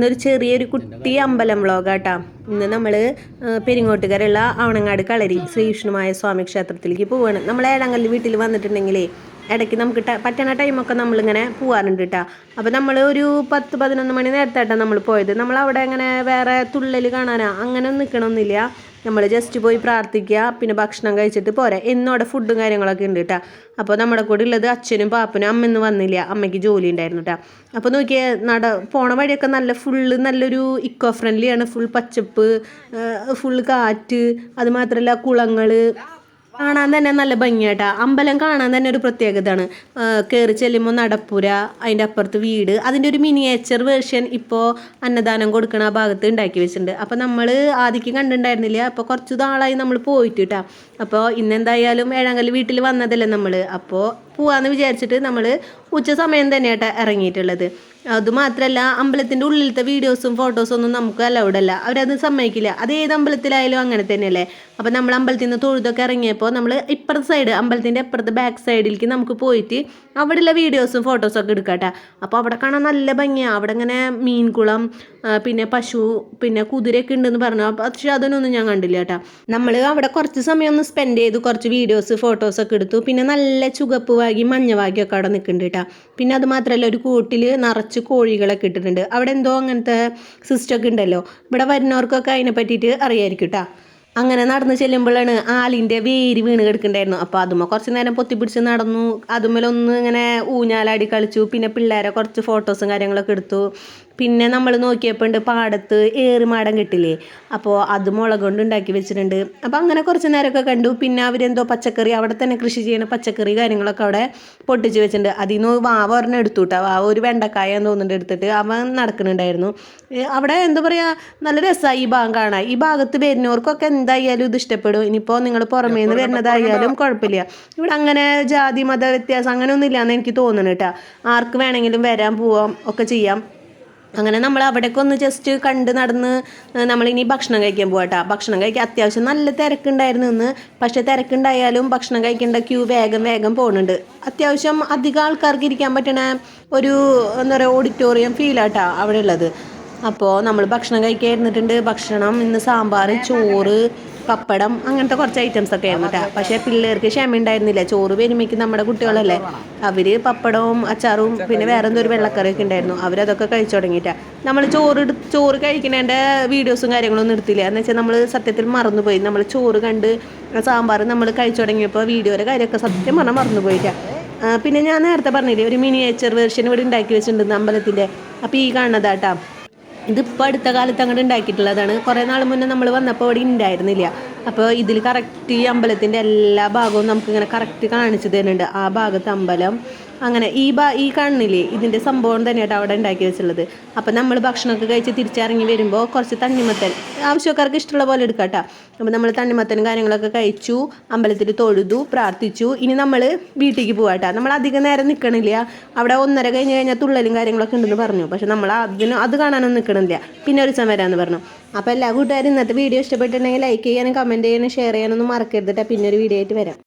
ഇന്നൊരു ചെറിയൊരു കുട്ടി അമ്പലം വ്ളോഗാട്ടാ ഇന്ന് നമ്മൾ പെരിങ്ങോട്ടുകരുള്ള ആവണങ്ങാട് കളരി ശ്രീ വിഷ്ണുമായ സ്വാമി ക്ഷേത്രത്തിലേക്ക് പോവാണ് നമ്മൾ ഏഴാങ്കല്ല് വീട്ടിൽ വന്നിട്ടുണ്ടെങ്കിലേ ഇടയ്ക്ക് നമുക്ക് പറ്റണ ടൈമൊക്കെ നമ്മളിങ്ങനെ പോകാറുണ്ട് കേട്ടോ അപ്പോൾ നമ്മൾ ഒരു പത്ത് പതിനൊന്ന് മണി നേരത്തായിട്ടാണ് നമ്മൾ പോയത്. നമ്മൾ അവിടെ അങ്ങനെ വേറെ തുള്ളൽ കാണാനാ അങ്ങനെ നിൽക്കണമെന്നില്ല നമ്മൾ ജസ്റ്റ് പോയി പ്രാർത്ഥിക്കുക പിന്നെ ഭക്ഷണം കഴിച്ചിട്ട് പോരാ. എന്നും അവിടെ ഫുഡും കാര്യങ്ങളൊക്കെ ഉണ്ട് കേട്ടോ അപ്പോൾ നമ്മുടെ കൂടെ ഉള്ളത് അച്ഛനും പാപ്പനും അമ്മയൊന്നും വന്നില്ല. അമ്മയ്ക്ക് ജോലി ഉണ്ടായിരുന്നു കേട്ടോ അപ്പോൾ നോക്കിയേ നട പോണ വഴിയൊക്കെ നല്ല ഫുള്ള് നല്ലൊരു ഇക്കോ ഫ്രണ്ട്ലിയാണ് ഫുൾ പച്ചപ്പ് ഫുൾ കാറ്റ് അതുമാത്രമല്ല കുളങ്ങൾ കാണാൻ തന്നെ നല്ല ഭംഗിയാട്ടാ അമ്പലം കാണാൻ തന്നെ ഒരു പ്രത്യേകതയാണ്. കയറി ചെല്ലുമ്പോൾ നടപ്പുര അതിന്റെ അപ്പുറത്ത് വീട് അതിന്റെ ഒരു മിനിയേച്ചർ വേർഷൻ ഇപ്പോൾ അന്നദാനം കൊടുക്കണ ആ ഭാഗത്ത് ഉണ്ടാക്കി വെച്ചിട്ടുണ്ട്. അപ്പോൾ നമ്മൾ ആദ്യം കണ്ടിട്ടുണ്ടായിരുന്നില്ല? അപ്പോൾ കുറച്ച് നാളായി നമ്മൾ പോയിട്ട് കേട്ടോ അപ്പോൾ ഇന്നെന്തായാലും ഏഴാങ്കൽ വീട്ടിൽ വന്നതല്ലേ നമ്മൾ അപ്പോൾ പോവാന്ന് വിചാരിച്ചിട്ട് നമ്മൾ ഉച്ച സമയം തന്നെയായിട്ട് ഇറങ്ങിയിട്ടുള്ളത്. അതുമാത്രമല്ല അമ്പലത്തിന്റെ ഉള്ളിലത്തെ വീഡിയോസും ഫോട്ടോസും ഒന്നും നമുക്ക് അലൗഡ് അല്ല. അവരത് സമ്മതിക്കില്ല. അത് ഏത് അമ്പലത്തിലായാലും അങ്ങനെ തന്നെയല്ലേ? അപ്പോൾ നമ്മൾ അമ്പലത്തിൽ നിന്ന് തൊഴുതൊക്കെ ഇറങ്ങിയപ്പോൾ നമ്മൾ ഇപ്പുറത്തെ സൈഡ് അമ്പലത്തിന്റെ ഇപ്പുറത്തെ ബാക്ക് സൈഡിലേക്ക് നമുക്ക് പോയിട്ട് അവിടെയുള്ള വീഡിയോസും ഫോട്ടോസും ഒക്കെ എടുക്കാട്ടെ. അപ്പോൾ അവിടെ കാണാൻ നല്ല ഭംഗിയാണ് അവിടെ ഇങ്ങനെ മീൻകുളം പിന്നെ പശു പിന്നെ കുതിരയൊക്കെ ഉണ്ടെന്ന് പറഞ്ഞു. പക്ഷേ അതിനൊന്നും ഞാൻ കണ്ടില്ല കേട്ടോ നമ്മൾ അവിടെ കുറച്ച് സമയം ഒന്ന് സ്പെൻഡ് ചെയ്തു. കുറച്ച് വീഡിയോസ് ഫോട്ടോസൊക്കെ എടുത്തു. പിന്നെ നല്ല ചുവപ്പ് മഞ്ഞ മഞ്ഞവാക്കിയൊക്കെ അവിടെ നിൽക്കുന്നുണ്ട് കേട്ടോ. പിന്നെ അത് മാത്രമല്ല ഒരു കൂട്ടിൽ നിറച്ച് കോഴികളൊക്കെ ഇട്ടിട്ടുണ്ട്. അവിടെ എന്തോ അങ്ങനത്തെ സിസ്റ്റമൊക്കെ ഉണ്ടല്ലോ. ഇവിടെ വരുന്നവർക്കൊക്കെ അതിനെ പറ്റിയിട്ട് അറിയായിരിക്കും കേട്ടോ. അങ്ങനെ നടന്ന് ചെല്ലുമ്പോഴാണ് ആലിന്റെ വേര് വീണ് കിടക്കണ്ടായിരുന്നു അപ്പോൾ അതുമ്മ കുറച്ച് നേരം പൊത്തിപ്പിടിച്ച് നടന്നു. അതുമ്മലൊന്ന് ഇങ്ങനെ ഊഞ്ഞാലാടി കളിച്ചു. പിന്നെ പിള്ളേരെ കുറച്ച് ഫോട്ടോസും കാര്യങ്ങളൊക്കെ എടുത്തു. പിന്നെ നമ്മൾ നോക്കിയപ്പോൾ ഉണ്ട് പാടത്ത് ഏറുമാടം കിട്ടില്ലേ? അപ്പോൾ അത് മുളക് കൊണ്ട് ഉണ്ടാക്കി വെച്ചിട്ടുണ്ട്. അപ്പോൾ അങ്ങനെ കുറച്ച് നേരമൊക്കെ കണ്ടു. പിന്നെ അവരെന്തോ പച്ചക്കറി അവിടെ തന്നെ കൃഷി ചെയ്യുന്ന പച്ചക്കറി കാര്യങ്ങളൊക്കെ അവിടെ പൊട്ടിച്ച് വെച്ചിട്ടുണ്ട്. അതിൽ നിന്ന് വാവ ഒരെണ്ണം എടുത്തു കേട്ടോ വാവ ഒരു വെണ്ടക്കായ തോന്നുന്നുണ്ട് എടുത്തിട്ട് അവൻ നടക്കുന്നുണ്ടായിരുന്നു അവിടെ എന്താ പറയുക നല്ല രസമായി ഈ ഭാഗം കാണാൻ. ഈ ഭാഗത്ത് വരുന്നവർക്കൊക്കെ എന്തായാലും ഇത് ഇഷ്ടപ്പെടും. ഇനിയിപ്പോൾ നിങ്ങൾ പുറമേ നിന്ന് വരുന്നതായാലും കുഴപ്പമില്ല. ഇവിടെ അങ്ങനെ ജാതി മത വ്യത്യാസം അങ്ങനെ ഒന്നും ഇല്ലയെന്ന് എനിക്ക് തോന്നുന്നു കേട്ടോ ആർക്ക് വേണമെങ്കിലും വരാൻ പോവാം ഒക്കെ ചെയ്യാം. അങ്ങനെ നമ്മൾ അവിടേക്ക് ഒന്ന് ജസ്റ്റ് കണ്ട് നടന്ന് നമ്മളിനി ഭക്ഷണം കഴിക്കാൻ പോകട്ടോ ഭക്ഷണം കഴിക്കാൻ അത്യാവശ്യം നല്ല തിരക്കുണ്ടായിരുന്നു ഇന്ന്. പക്ഷേ തിരക്കുണ്ടായാലും ഭക്ഷണം കഴിക്കേണ്ട ക്യൂ വേഗം വേഗം പോകുന്നുണ്ട് അത്യാവശ്യം അധികം ആൾക്കാർക്ക് ഇരിക്കാൻ പറ്റണ ഒരു എന്താ പറയുക ഓഡിറ്റോറിയം ഫീലാട്ടാ അവിടെ ഉള്ളത് അപ്പോൾ നമ്മൾ ഭക്ഷണം കഴിക്കാൻ ഇരുന്നിട്ടുണ്ട്. ഭക്ഷണം ഇന്ന് സാമ്പാർ ചോറ് പപ്പടം അങ്ങനത്തെ കുറച്ച് ഐറ്റംസ് ഒക്കെ ആയിരുന്നു കേട്ടോ പക്ഷേ പിള്ളേർക്ക് ക്ഷമ ഉണ്ടായിരുന്നില്ല. ചോറ് പെരുമയ്ക്ക് നമ്മുടെ കുട്ടികളല്ലേ. അവർ പപ്പടവും അച്ചാറും പിന്നെ വേറെ എന്തോ ഒരു വെള്ളക്കറിയൊക്കെ ഉണ്ടായിരുന്നു. അവരതൊക്കെ കഴിച്ചു തുടങ്ങിയിട്ടാ നമ്മൾ ചോറ് ചോറ് കഴിക്കുന്നതിന്റെ വീഡിയോസും കാര്യങ്ങളൊന്നും എടുത്തില്ല. എന്ന് വെച്ചാൽ നമ്മൾ സത്യത്തിൽ മറന്നുപോയി. നമ്മൾ ചോറ് കണ്ട് സാമ്പാർ നമ്മൾ കഴിച്ചു തുടങ്ങിയപ്പോൾ വീഡിയോയുടെ കാര്യമൊക്കെ സത്യം പറഞ്ഞാൽ മറന്നുപോയിട്ടാ. പിന്നെ ഞാൻ നേരത്തെ പറഞ്ഞില്ലേ ഒരു മിനിയേച്ചർ വേർഷൻ ഇവിടെ ഉണ്ടാക്കി വെച്ചിട്ടുണ്ട് അമ്പലത്തിന്റെ അപ്പോൾ ഈ കാണുന്നതാട്ടാ ഇതിപ്പോൾ അടുത്ത കാലത്ത് അങ്ങോട്ട് ഉണ്ടാക്കിയിട്ടുള്ളതാണ്. കുറേ നാൾ മുന്നേ നമ്മൾ വന്നപ്പോൾ അവിടെ ഉണ്ടായിരുന്നില്ല അപ്പോൾ ഇതിൽ കറക്റ്റ് ഈ അമ്പലത്തിന്റെ എല്ലാ ഭാഗവും നമുക്കിങ്ങനെ കറക്റ്റ് കാണിച്ചു തരുന്നുണ്ട്. ആ ഭാഗത്ത് അമ്പലം അങ്ങനെ ഈ ബാ ഈ കാണുന്നില്ലേ ഇതിന്റെ സംഭവം തന്നെയായിട്ട് അവിടെ ഉണ്ടാക്കി വെച്ചുള്ളത് അപ്പോൾ നമ്മൾ ഭക്ഷണമൊക്കെ കഴിച്ച് തിരിച്ചിറങ്ങി വരുമ്പോൾ കുറച്ച് തണ്ണിമത്തൻ ആവശ്യക്കാർക്ക് ഇഷ്ടമുള്ള പോലെ എടുക്കാം കേട്ടോ അപ്പോൾ നമ്മൾ തണ്ണിമത്തനും കാര്യങ്ങളൊക്കെ കഴിച്ചു അമ്പലത്തിൽ തൊഴുതു പ്രാർത്ഥിച്ചു. ഇനി നമ്മൾ വീട്ടിലേക്ക് പോകാട്ടോ നമ്മൾ അധികം നേരം നിൽക്കണില്ല അവിടെ ഒന്നര കഴിഞ്ഞ് കഴിഞ്ഞാൽ തുള്ളലും കാര്യങ്ങളൊക്കെ ഉണ്ടെന്ന് പറഞ്ഞു. പക്ഷെ നമ്മൾ അതിന് അത് കാണാനൊന്നും നിൽക്കണില്ല പിന്നെ ഒരു സമയം പറഞ്ഞു. അപ്പോൾ എല്ലാ കൂട്ടുകാരും ഇന്നത്തെ വീഡിയോ ഇഷ്ടപ്പെട്ടിട്ടുണ്ടെങ്കിൽ ലൈക്ക് ചെയ്യാനും കമന്റ് ചെയ്യാനും ഷെയർ ചെയ്യാനൊന്നും മറക്കരുത്. പിന്നെ ഒരു വീഡിയോ ആയിട്ട് വരാം.